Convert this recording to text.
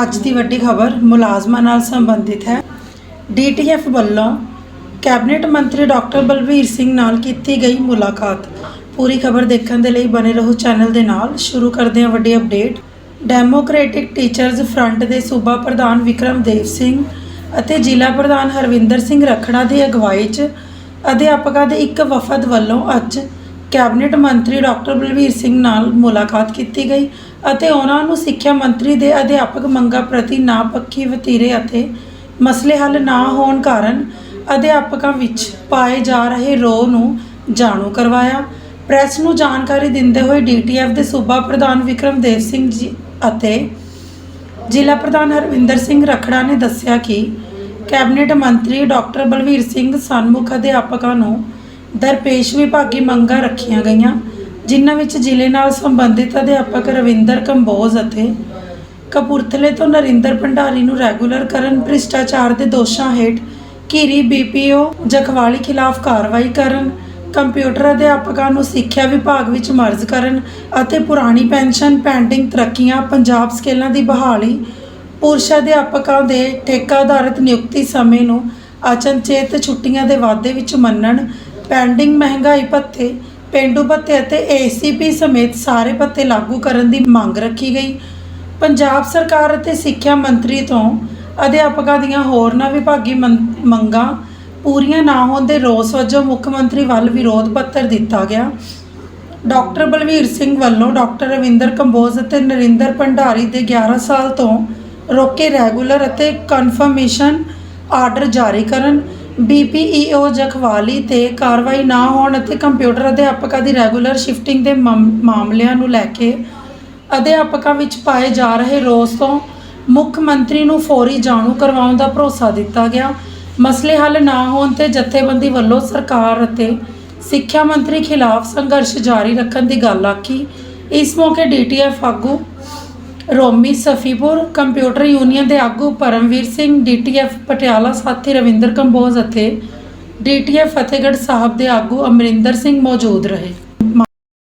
ਅੱਜ ਦੀ ਵੱਡੀ ਖਬਰ ਮੁਲਾਜ਼ਮਾਂ ਨਾਲ ਸੰਬੰਧਿਤ ਹੈ। ਡੀਟੀਐਫ ਵੱਲੋਂ ਕੈਬਨਿਟ ਮੰਤਰੀ ਡਾਕਟਰ ਬਲਵੀਰ ਸਿੰਘ ਨਾਲ ਕੀਤੀ ਗਈ ਮੁਲਾਕਾਤ। ਪੂਰੀ ਖਬਰ ਦੇਖਣ ਦੇ ਲਈ ਬਨੇ ਰਹੋ ਚੈਨਲ ਦੇ ਨਾਲ। ਸ਼ੁਰੂ ਕਰਦੇ ਹਾਂ ਵੱਡੀ ਅਪਡੇਟ। ਡੈਮੋਕ੍ਰੈਟਿਕ ਟੀਚਰਜ਼ ਫਰੰਟ ਦੇ ਸੂਬਾ ਪ੍ਰਧਾਨ ਵਿਕਰਮਦੇਵ ਸਿੰਘ ਅਤੇ ਜ਼ਿਲ੍ਹਾ ਪ੍ਰਧਾਨ ਹਰਵਿੰਦਰ ਸਿੰਘ ਰਖੜਾ ਦੀ ਅਗਵਾਈ 'ਚ ਅਧਿਆਪਕਾਂ ਦੇ ਇੱਕ ਵਫਦ ਵੱਲੋਂ ਅੱਜ ਕੈਬਨਿਟ ਮੰਤਰੀ ਡਾਕਟਰ ਬਲਵੀਰ ਸਿੰਘ ਨਾਲ ਮੁਲਾਕਾਤ ਕੀਤੀ ਗਈ ਅਤੇ ਉਹਨਾਂ ਨੂੰ ਸਿੱਖਿਆ ਮੰਤਰੀ ਦੇ ਅਧਿਆਪਕ ਮੰਗਾਂ ਪ੍ਰਤੀ ਨਾਪੱਖੀ ਵਤੀਰੇ ਅਤੇ ਮਸਲੇ ਹੱਲ ਨਾ ਹੋਣ ਕਾਰਨ ਅਧਿਆਪਕਾਂ ਵਿੱਚ ਪਾਏ ਜਾ ਰਹੇ ਰੋਹ ਨੂੰ ਜਾਣੂ ਕਰਵਾਇਆ। ਪ੍ਰੈਸ ਨੂੰ ਜਾਣਕਾਰੀ ਦਿੰਦੇ ਹੋਏ ਡੀਟੀਐਫ ਦੇ ਸੂਬਾ ਪ੍ਰਧਾਨ ਵਿਕਰਮਦੇਵ ਸਿੰਘ ਜੀ ਅਤੇ ਜ਼ਿਲ੍ਹਾ ਪ੍ਰਧਾਨ ਹਰਵਿੰਦਰ ਸਿੰਘ ਰਖੜਾ ਨੇ ਦੱਸਿਆ ਕਿ ਕੈਬਨਿਟ ਮੰਤਰੀ ਡਾਕਟਰ ਬਲਵੀਰ ਸਿੰਘ ਸਨਮੁਖ ਅਧਿਆਪਕਾਂ ਨੂੰ ਦਰਪੇਸ਼ ਵਿਭਾਗੀ ਮੰਗਾਂ ਰੱਖੀਆਂ ਗਈਆਂ, ਜਿਨ੍ਹਾਂ ਵਿੱਚ ਜ਼ਿਲ੍ਹੇ ਨਾਲ ਸੰਬੰਧਿਤ ਅਧਿਆਪਕ ਰਵਿੰਦਰ ਕੰਬੋਜ ਅਤੇ ਕਪੂਰਥਲੇ ਤੋਂ ਨਰਿੰਦਰ ਭੰਡਾਰੀ ਨੂੰ ਰੈਗੂਲਰ ਕਰਨ ਭ੍ਰਿਸ਼ਟਾਚਾਰ ਦੇ ਦੋਸ਼ਾਂ ਹੇਠ ਘੀਰੀ ਬੀਪੀਓ ਜਖਵਾਲੀ ਖਿਲਾਫ ਕਾਰਵਾਈ ਕਰਨ, ਕੰਪਿਊਟਰ ਅਧਿਆਪਕਾਂ ਨੂੰ ਸਿੱਖਿਆ ਵਿਭਾਗ ਵਿੱਚ ਮਰਜ ਕਰਨ ਅਤੇ ਪੁਰਾਣੀ ਪੈਨਸ਼ਨ ਪੈਂਡਿੰਗ ਤਰੱਕੀਆਂ ਪੰਜਾਬ ਸਕੇਲਾਂ ਦੀ ਬਹਾਲੀ, ਪੁਰਸ਼ ਅਧਿਆਪਕਾਂ ਦੇ ਠੇਕਾ ਆਧਾਰਿਤ ਨਿਯੁਕਤੀ ਸਮੇਂ ਨੂੰ ਅਚਨਚੇਤ ਛੁੱਟੀਆਂ ਦੇ ਵਾਅਦੇ ਵਿੱਚ ਮੰਨਣ ਪੈਂਡਿੰਗ ਮਹਿੰਗਾਈ ਭੱਤੇ, ਪੇਂਡੂ ਭੱਤੇ ਅਤੇ ਏਸੀਪੀ ਸਮੇਤ ਸਾਰੇ ਭੱਤੇ ਲਾਗੂ ਕਰਨ ਦੀ ਮੰਗ ਰੱਖੀ ਗਈ। ਪੰਜਾਬ ਸਰਕਾਰ ਅਤੇ ਸਿੱਖਿਆ ਮੰਤਰੀ ਤੋਂ ਅਧਿਆਪਕਾਂ ਦੀਆਂ ਹੋਰਨਾਂ ਵਿਭਾਗੀ ਮੰ- ਮੰਗਾਂ ਪੂਰੀਆਂ ਨਾ ਹੋਣ ਦੇ ਰੋਸ ਵਜੋਂ ਮੁੱਖ ਮੰਤਰੀ ਵੱਲ ਵਿਰੋਧ ਪੱਤਰ ਦਿੱਤਾ ਗਿਆ। ਡਾਕਟਰ ਬਲਵੀਰ ਸਿੰਘ ਵੱਲੋਂ ਡਾਕਟਰ ਰਵਿੰਦਰ ਕੰਬੋਜ ਅਤੇ ਨਰਿੰਦਰ ਭੰਡਾਰੀ ਦੇ 11 ਸਾਲ ਤੋਂ ਰੋਕੇ ਰੈਗੂਲਰ ਅਤੇ ਕਨਫਰਮੇਸ਼ਨ ਆਰਡਰ ਜਾਰੀ ਕਰਨ ਬੀਪੀਈਓ ਜਖਵਾਲੀ ਤੇ ਕਾਰਵਾਈ ਨਾ ਹੋਣ ਅਤੇ ਕੰਪਿਊਟਰ ਅਧਿਆਪਕਾਂ ਦੀ ਰੈਗੂਲਰ ਸ਼ਿਫਟਿੰਗ ਦੇ ਮਾਮਲਿਆਂ ਨੂੰ ਲੈ ਕੇ ਅਧਿਆਪਕਾਂ ਵਿੱਚ ਪਾਏ ਜਾ ਰਹੇ ਰੋਸ ਤੋਂ ਮੁੱਖ ਮੰਤਰੀ ਨੂੰ ਫੌਰੀ ਜਾਣੂ ਕਰਵਾਉਣ ਦਾ ਭਰੋਸਾ ਦਿੱਤਾ ਗਿਆ। ਮਸਲੇ ਹੱਲ ਨਾ ਹੋਣ ਤੇ ਜਥੇਬੰਦੀ ਵੱਲੋਂ ਸਰਕਾਰ ਅਤੇ ਸਿੱਖਿਆ ਮੰਤਰੀ ਖਿਲਾਫ ਸੰਘਰਸ਼ ਜਾਰੀ ਰੱਖਣ ਦੀ ਗੱਲ ਆਖੀ। ਇਸ ਮੌਕੇ ਡੀਟੀਐਫ ਆਗੂ ਰੋਮੀ ਸਫੀਪੁਰ ਕੰਪਿਊਟਰ ਯੂਨੀਅਨ ਦੇ ਆਗੂ ਪਰਮਵੀਰ ਸਿੰਘ ਡੀਟੀਐਫ ਪਟਿਆਲਾ ਸਾਥੀ ਰਵਿੰਦਰ ਕੰਬੋਜ ਅਤੇ ਡੀਟੀਐਫ ਫਤਿਹਗੜ੍ਹ ਸਾਹਿਬ ਦੇ ਆਗੂ ਅਮਰਿੰਦਰ ਸਿੰਘ ਮੌਜੂਦ ਰਹੇ।